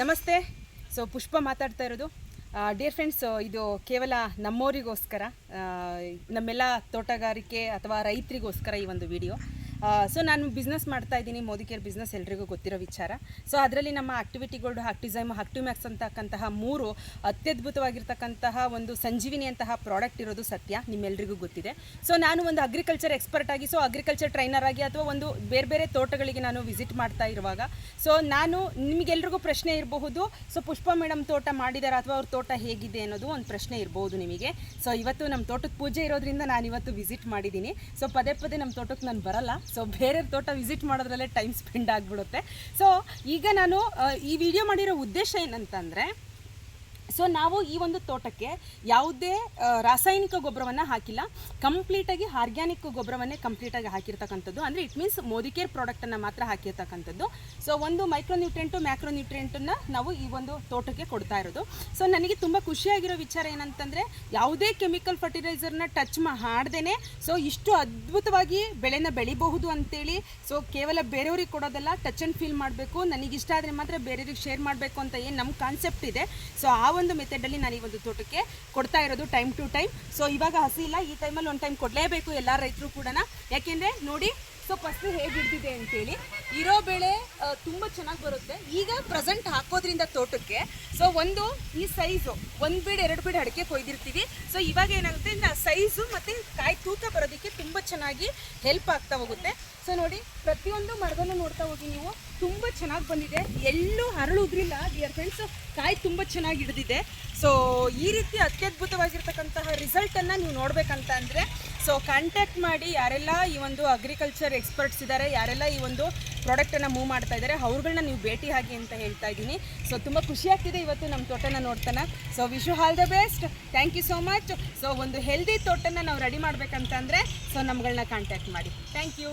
ನಮಸ್ತೆ. ಸೊ ಪುಷ್ಪ ಮಾತಾಡ್ತಾ ಇರೋದು. ಡಿಯರ್ ಫ್ರೆಂಡ್ಸ್ ಇದು ಕೇವಲ ನಮ್ಮೋರಿಗೋಸ್ಕರ ನಮ್ಮೆಲ್ಲ ತೋಟಗಾರಿಕೆ ಅಥವಾ ರೈತರಿಗೋಸ್ಕರ ಈ ಒಂದು ವಿಡಿಯೋ ಸೊ ನಾನು ಬಿಸ್ನೆಸ್ ಮಾಡ್ತಾ ಇದ್ದೀನಿ, ಮೋದಿ ಕೇರ್ ಬಿಸ್ನೆಸ್ ಎಲ್ರಿಗೂ ಗೊತ್ತಿರೋ ವಿಚಾರ. ಸೊ ಅದರಲ್ಲಿ ನಮ್ಮ ಆಕ್ಟಿವಿಟಿಗಳು ಹಾಕ್ಟಿಸೈಮ್ ಆಕ್ಟಿಮ್ಯಾಕ್ಸ್ ಅಂತಕ್ಕಂತಹ ಮೂರು ಅತ್ಯದ್ಭುತವಾಗಿರ್ತಕ್ಕಂತಹ ಒಂದು ಸಂಜೀವಿನಿ ಅಂತಹ ಪ್ರಾಡಕ್ಟ್ ಇರೋದು ಸತ್ಯ ನಿಮ್ಮೆಲ್ಲರಿಗೂ ಗೊತ್ತಿದೆ. ಸೊ ನಾನು ಒಂದು ಅಗ್ರಿಕಲ್ಚರ್ ಎಕ್ಸ್ಪರ್ಟ್ ಆಗಿ ಸೊ ಅಗ್ರಿಕಲ್ಚರ್ ಟ್ರೈನರ್ ಆಗಿ ಅಥವಾ ಒಂದು ಬೇರೆ ಬೇರೆ ತೋಟಗಳಿಗೆ ನಾನು ವಿಸಿಟ್ ಮಾಡ್ತಾ ಇರುವಾಗ ಸೊ ನಾನು ನಿಮಗೆಲ್ರಿಗೂ ಪ್ರಶ್ನೆ ಇರಬಹುದು ಸೊ ಪುಷ್ಪ ಮೇಡಮ್ ತೋಟ ಮಾಡಿದಾರ ಅಥವಾ ಅವ್ರ ತೋಟ ಹೇಗಿದೆ ಅನ್ನೋದು ಒಂದು ಪ್ರಶ್ನೆ ಇರಬಹುದು ನಿಮಗೆ. ಸೊ ಇವತ್ತು ನಮ್ಮ ತೋಟದ ಪೂಜೆ ಇರೋದ್ರಿಂದ ನಾನು ಇವತ್ತು ವಿಸಿಟ್ ಮಾಡಿದ್ದೀನಿ. ಸೊ ಪದೇ ಪದೇ ನಮ್ಮ ತೋಟಕ್ಕೆ ನಾನು ಬರಲ್ಲ. ಸೊ ಬೇರೆ ತೋಟ ವಿಸಿಟ್ ಮಾಡೋದ್ರಲ್ಲೇ ಟೈಮ್ ಸ್ಪೆಂಡ್ ಆಗಿಬಿಡುತ್ತೆ. ಸೊ ಈಗ ನಾನು ಈ ವಿಡಿಯೋ ಮಾಡಿರೋ ಉದ್ದೇಶ ಏನಂತಂದರೆ ಸೊ ನಾವು ಈ ಒಂದು ತೋಟಕ್ಕೆ ಯಾವುದೇ ರಾಸಾಯನಿಕ ಗೊಬ್ಬರವನ್ನು ಹಾಕಿಲ್ಲ. ಕಂಪ್ಲೀಟಾಗಿ ಆರ್ಗ್ಯಾನಿಕ್ ಗೊಬ್ಬರವನ್ನೇ ಕಂಪ್ಲೀಟಾಗಿ ಹಾಕಿರ್ತಕ್ಕಂಥದ್ದು. ಅಂದರೆ ಇಟ್ ಮೀನ್ಸ್ ಮೋದಿಕೇರ್ ಪ್ರಾಡಕ್ಟನ್ನು ಮಾತ್ರ ಹಾಕಿರ್ತಕ್ಕಂಥದ್ದು. ಸೊ ಒಂದು ಮೈಕ್ರೋ ನ್ಯೂಟ್ರೆಂಟು ಮ್ಯಾಕ್ರೋ ನ್ಯೂಟ್ರೆಂಟನ್ನು ನಾವು ಈ ಒಂದು ತೋಟಕ್ಕೆ ಕೊಡ್ತಾ ಇರೋದು. ಸೊ ನನಗೆ ತುಂಬ ಖುಷಿಯಾಗಿರೋ ವಿಚಾರ ಏನಂತಂದರೆ, ಯಾವುದೇ ಕೆಮಿಕಲ್ ಫರ್ಟಿಲೈಸರ್ನ ಟಚ್ ಮಾಡ್ದೇನೆ ಸೊ ಇಷ್ಟು ಅದ್ಭುತವಾಗಿ ಬೆಳೆನ ಬೆಳಿಬಹುದು ಅಂತೇಳಿ ಸೊ ಕೇವಲ ಬೇರೆಯವ್ರಿಗೆ ಕೊಡೋದಲ್ಲ ಟಚ್ ಆ್ಯಂಡ್ ಫೀಲ್ ಮಾಡಬೇಕು. ನನಗಿಷ್ಟ ಆದರೆ ಮಾತ್ರ ಬೇರೆಯವ್ರಿಗೆ ಶೇರ್ ಮಾಡಬೇಕು ಅಂತ ಏನು ನಮ್ಮ ಕಾನ್ಸೆಪ್ಟ್ ಇದೆ. ಸೊ ಆ ಒಂದು ಮೆಥಡಲ್ಲಿ ನಾನು ಈ ಒಂದು ತೋಟಕ್ಕೆ ಕೊಡ್ತಾ ಇರೋದು ಟೈಮ್ ಟು ಟೈಮ್ ಸೊ ಇವಾಗ ಹಸಿ ಇಲ್ಲ, ಈ ಟೈಮಲ್ಲಿ ಒಂದು ಟೈಮ್ ಕೊಡಲೇಬೇಕು ಎಲ್ಲ ರೈತರು ಕೂಡ ಯಾಕೆಂದರೆ ನೋಡಿ ಸೊ ಫಸ್ಟ್ ಹೇಗೆ ಹಿಡಿದಿದೆ ಅಂತೇಳಿ, ಇರೋ ಬೆಳೆ ತುಂಬ ಚೆನ್ನಾಗಿ ಬರುತ್ತೆ. ಈಗ ಪ್ರೆಸೆಂಟ್ ಹಾಕೋದ್ರಿಂದ ತೋಟಕ್ಕೆ ಸೊ ಒಂದು ಈ ಸೈಜು ಒಂದು ಬೀಡ್, ಎರಡು ಬೀಡ್ ಅಡಿಕೆ ಕೊಯ್ದಿರ್ತೀವಿ. ಸೊ ಇವಾಗ ಏನಾಗುತ್ತೆ ಸೈಜು ಮತ್ತು ಕಾಯಿ ತೂಕ ಬರೋದಕ್ಕೆ ತುಂಬ ಚೆನ್ನಾಗಿ ಹೆಲ್ಪ್ ಆಗ್ತಾ ಹೋಗುತ್ತೆ. ಸೊ ನೋಡಿ, ಪ್ರತಿಯೊಂದು ಮರದಲ್ಲೂ ನೋಡ್ತಾ ಹೋಗಿ ನೀವು, ತುಂಬ ಚೆನ್ನಾಗಿ ಬಂದಿದೆ. ಎಲ್ಲೂ ಹರಳುದ್ರಿಲ್ಲ ಡಿಯರ್ ಫ್ರೆಂಡ್ಸ್ ಕಾಯಿ ತುಂಬ ಚೆನ್ನಾಗಿ ಹಿಡಿದಿದೆ. ಸೊ ಈ ರೀತಿ ಅತ್ಯದ್ಭುತವಾಗಿರ್ತಕ್ಕಂತಹ ರಿಸಲ್ಟನ್ನು ನೀವು ನೋಡಬೇಕಂತ ಅಂದರೆ ಸೊ ಕಾಂಟ್ಯಾಕ್ಟ್ ಮಾಡಿ ಯಾರೆಲ್ಲ ಈ ಒಂದು ಅಗ್ರಿಕಲ್ಚರ್ ಎಕ್ಸ್ಪರ್ಟ್ಸ್ ಇದ್ದಾರೆ ಯಾರೆಲ್ಲ ಈ ಒಂದು ಪ್ರಾಡಕ್ಟನ್ನು ಮೂವ್ ಮಾಡ್ತಾ ಇದ್ದಾರೆ ಅವ್ರುಗಳನ್ನ ನೀವು ಭೇಟಿ ಆಗಿ ಅಂತ ಹೇಳ್ತಾ ಇದ್ದೀನಿ. ಸೊ ತುಂಬ ಖುಷಿ ಆಗ್ತಿದೆ ಇವತ್ತು ನಮ್ಮ ತೋಟನ ನೋಡ್ತಾನೆ. So wish you all the best thank you so much so ಒಂದು ಹೆಲ್ದಿ ತೋಟನ ನಾವು ರೆಡಿ ಮಾಡ್ಬೇಕಂತಂದರೆ ಸೊ ನಮ್ಗಳನ್ನ ಕಾಂಟ್ಯಾಕ್ಟ್ ಮಾಡಿ. Thank you